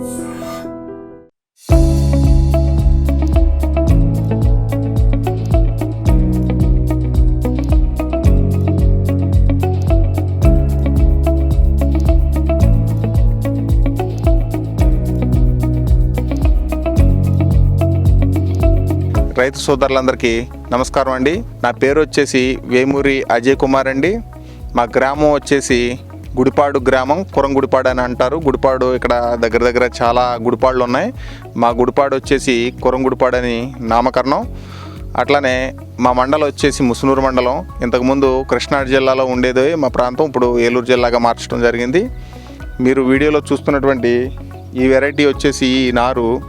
రైతు సోదరులందరికీ నమస్కారం అండి. నా పేరు వచ్చేసి వేమూరి అజయ్ కుమార్ అండి. మా గ్రామం వచ్చేసి గుడిపాడు గ్రామం కురంగుడిపాడు అని అంటారు. గుడిపాడు ఇక్కడ దగ్గర దగ్గర చాలా గుడిపాడులు ఉన్నాయి. మా గుడిపాడు వచ్చేసి కురంగుడిపాడు అని నామకరణం. అట్లానే మా మండలం వచ్చేసి ముసునూరు మండలం. ఇంతకుముందు కృష్ణా జిల్లాలో ఉండేది మా ప్రాంతం. ఇప్పుడు ఏలూరు జిల్లాగా మార్చడం జరిగింది. మీరు వీడియోలో చూస్తున్నటువంటి ఈ వెరైటీ వచ్చేసి ఈ నారు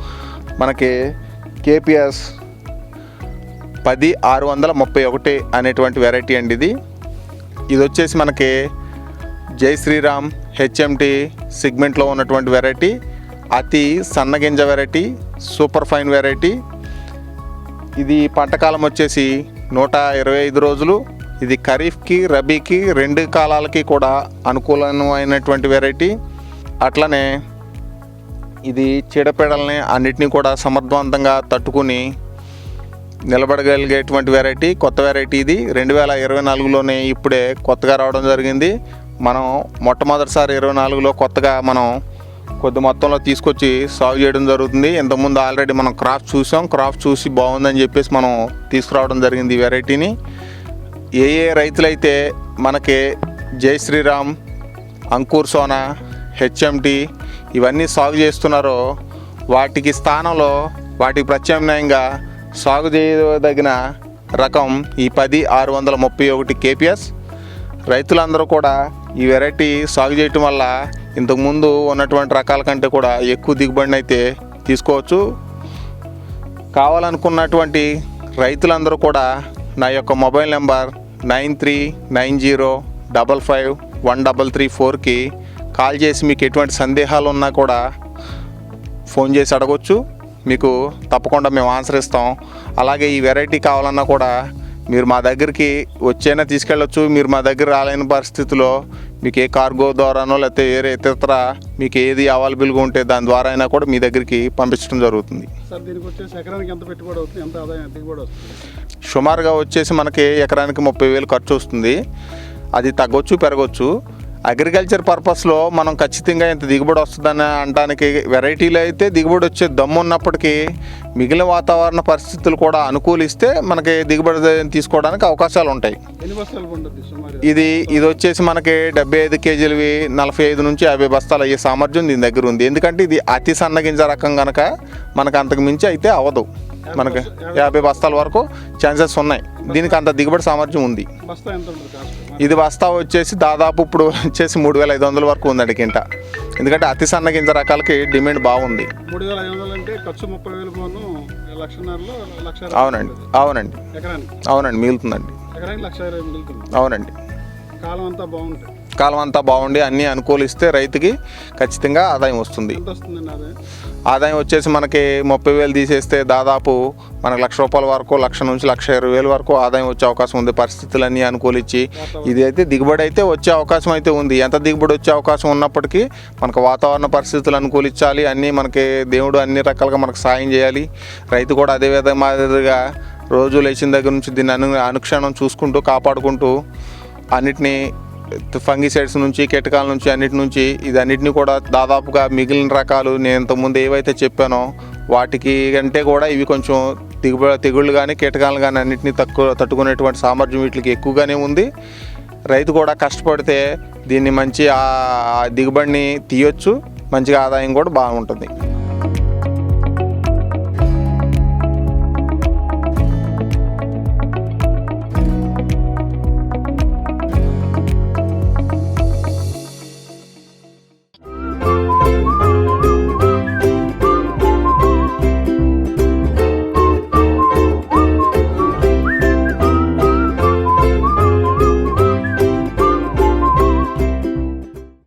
మనకి కేపిఎస్ పది ఆరు వందల ముప్పై ఒకటి అనేటువంటి వెరైటీ అండి ఇది. ఇది వచ్చేసి మనకి జై శ్రీరామ్ హెచ్ఎంటి సిగ్మెంట్లో ఉన్నటువంటి వెరైటీ అతి సన్నగింజ వెరైటీ సూపర్ ఫైన్ వెరైటీ. ఇది పంటకాలం వచ్చేసి నూట ఇరవై ఐదు రోజులు. ఇది ఖరీఫ్కి రబీకి రెండు కాలాలకి కూడా అనుకూలమైనటువంటి వెరైటీ. అట్లనే ఇది చీడపీడల్ని అన్నిటినీ కూడా సమర్థవంతంగా తట్టుకుని నిలబడగలిగేటువంటి వెరైటీ కొత్త వెరైటీ ఇది. రెండు వేల ఇరవై నాలుగులోనే ఇప్పుడే కొత్తగా రావడం జరిగింది. మనం మొట్టమొదటిసారి ఇరవై నాలుగులో కొత్తగా మనం కొద్ది మొత్తంలో తీసుకొచ్చి సాగు చేయడం జరుగుతుంది. ఇంతకుముందు ఆల్రెడీ మనం క్రాప్ చూసాం. క్రాప్ చూసి బాగుందని చెప్పేసి మనం తీసుకురావడం జరిగింది ఈ వెరైటీని ఏ ఏ రైతులైతే మనకి జై శ్రీరామ్ అంకూర్ సోనా హెచ్ఎంటి ఇవన్నీ సాగు చేస్తున్నారో వాటికి స్థానంలో వాటికి ప్రత్యామ్నాయంగా సాగు చేయదగిన రకం ఈ పది ఆరు వందల ముప్పై ఒకటి కేపిఎస్ రైతులందరూ కూడా ఈ వెరైటీ సాగు చేయటం వల్ల ఇంతకుముందు ఉన్నటువంటి రకాల కంటే కూడా ఎక్కువ దిగుబడిని అయితే తీసుకోవచ్చు. కావాలనుకున్నటువంటి రైతులందరూ కూడా నా యొక్క mobile number nine three nine zero double five one double three ఫోర్కి కాల్ చేసి మీకు ఎటువంటి సందేహాలు ఉన్నా కూడా ఫోన్ చేసి అడగొచ్చు. మీకు తప్పకుండా మేము ఆన్సర్ ఇస్తాం. అలాగే ఈ వెరైటీ కావాలన్నా కూడా మీరు మా దగ్గరికి వచ్చైనా తీసుకెళ్ళొచ్చు. మీరు మా దగ్గర రాలేని పరిస్థితిలో మీకు ఏ కార్గో ద్వారానో లేకపోతే వేరే ఇతరత్ర మీకు ఏది అవైలబుల్గా ఉంటే దాని ద్వారా అయినా కూడా మీ దగ్గరికి పంపించడం జరుగుతుంది. సార్ దీనికి వచ్చేసి ఎకరానికి ఎంత పెట్టుబడి అవుతుంది? ఎంత ఆదాయం దిగుబడి వస్తుంది? సుమారుగా వచ్చేసి మనకి ఎకరానికి ముప్పై వేలు ఖర్చు వస్తుంది. అది తగ్గొచ్చు పెరగచ్చు. అగ్రికల్చర్ పర్పస్లో మనం ఖచ్చితంగా ఇంత దిగుబడి వస్తుందని అనడానికి వెరైటీలు అయితే దిగుబడి వచ్చే దమ్ము ఉన్నప్పటికీ మిగిలిన వాతావరణ పరిస్థితులు కూడా అనుకూలిస్తే మనకి దిగుబడి తీసుకోవడానికి అవకాశాలు ఉంటాయి. ఇది ఇది వచ్చేసి మనకి డెబ్బై ఐదు కేజీలవి నలభై ఐదు నుంచి యాభై బస్తాలు అయ్యే సామర్థ్యం దీని దగ్గర ఉంది. ఎందుకంటే ఇది అతి సన్నగింజ రకం కనుక మనకు అంతకు మించి అయితే అవ్వదు మనకి యాభై బస్తాల వరకు ఛాన్సెస్ ఉన్నాయి. దీనికి అంత దిగుబడి సామర్థ్యం ఉంది. ఇది బస్తా వచ్చేసి దాదాపు ఇప్పుడు వచ్చేసి మూడు వేల ఐదు వందల వరకు ఉందండి కింట. ఎందుకంటే అతి సన్న గింజ రకాలకి డిమాండ్ బాగుంది. అవునండి. అవునండి. అవునండి. మిగులుతుందండి. అవునండి. కాలం అంతా బాగుంటుంది. కాలం అంతా బాగుండి అన్నీ అనుకూలిస్తే రైతుకి ఖచ్చితంగా ఆదాయం వస్తుంది. ఆదాయం వచ్చేసి మనకి ముప్పై వేలు తీసేస్తే దాదాపు మనకు లక్ష రూపాయల వరకు లక్ష నుంచి లక్ష ఇరవై వేల వరకు ఆదాయం వచ్చే అవకాశం ఉంది. పరిస్థితులన్నీ అనుకూలించి ఇది అయితే దిగుబడి అయితే వచ్చే అవకాశం అయితే ఉంది. ఎంత దిగుబడి వచ్చే అవకాశం ఉన్నప్పటికీ మనకు వాతావరణ పరిస్థితులు అనుకూలించాలి. అన్నీ మనకి దేవుడు అన్ని రకాలుగా మనకు సాయం చేయాలి. రైతు కూడా అదే విధంగా మాదిరిగా రోజు లేచిన దగ్గర నుంచి దీన్ని అను అనుక్షణం చూసుకుంటూ కాపాడుకుంటూ అన్నిటినీ ఫంగిసైడ్స్ నుంచి కీటకాల నుంచి అన్నిటి నుంచి ఇది అన్నిటిని కూడా దాదాపుగా మిగిలిన రకాలు నేను ఇంతకుముందు ఏవైతే చెప్పానో వాటికి కంటే కూడా ఇవి కొంచెం దిగుబడి తెగుళ్ళు కానీ కీటకాలు కానీ అన్నిటిని తక్కువ తట్టుకునేటువంటి సామర్థ్యం వీటికి ఎక్కువగానే ఉంది. రైతు కూడా కష్టపడితే దీన్ని మంచి ఆ దిగుబడిని తీయొచ్చు మంచిగా ఆదాయం కూడా బాగుంటుంది.